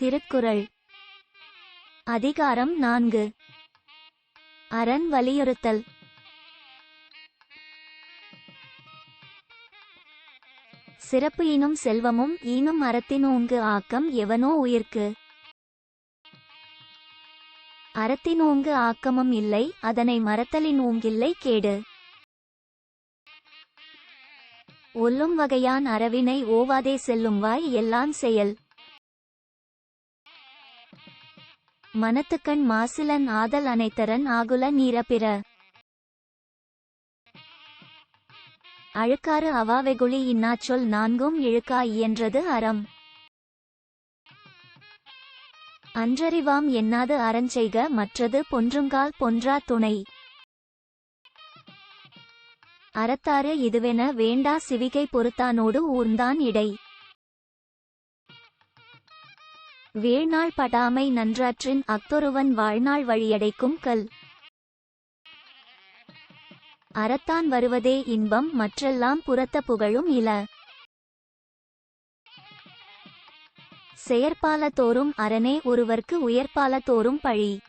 திருக்குறள். அதிகாரம் நான்கு. அரண் வலியுறுத்தல். சிறப்பு ஈனும் செல்வமும் ஈனும் அறத்தினோங்கு ஆக்கம் எவனோ உயிர்க்கு. அறத்தினோங்கு ஆக்கமும் இல்லை அதனை மறத்தலின் ஓங்கில்லை கேடு. ஒல்லும் வகையான் அறவினை ஓவாதே செல்லும் வாய் எல்லான் செயல். மனத்துக்கண் மாசிலன் ஆதல் அனைத்தரன் ஆகுல நீரபிற. அழுக்காறு அவாவெகுளி இன்னாச்சொல் நான்கும் இழுக்கா இயன்றது அறம். அன்றறிவாம் எண்ணாது அறஞ்செய்க மற்றது பொன்றுங்கால் பொன்றா துணை. அறத்தாறு இதுவென வேண்டா சிவிகை பொறுத்தானோடு ஊர்ந்தான் இடை. வேள்நாள் படாமை நன்றாற்றின் அக்தொருவன் வாழ்நாள் வழியடைக்கும் கல். அறத்தான் வருவதே இன்பம் மற்றெல்லாம் புறத்த புகழும் இல. செயற்பால தோறும் அரணே ஒருவர்க்கு உயர்பால தோறும் பழி.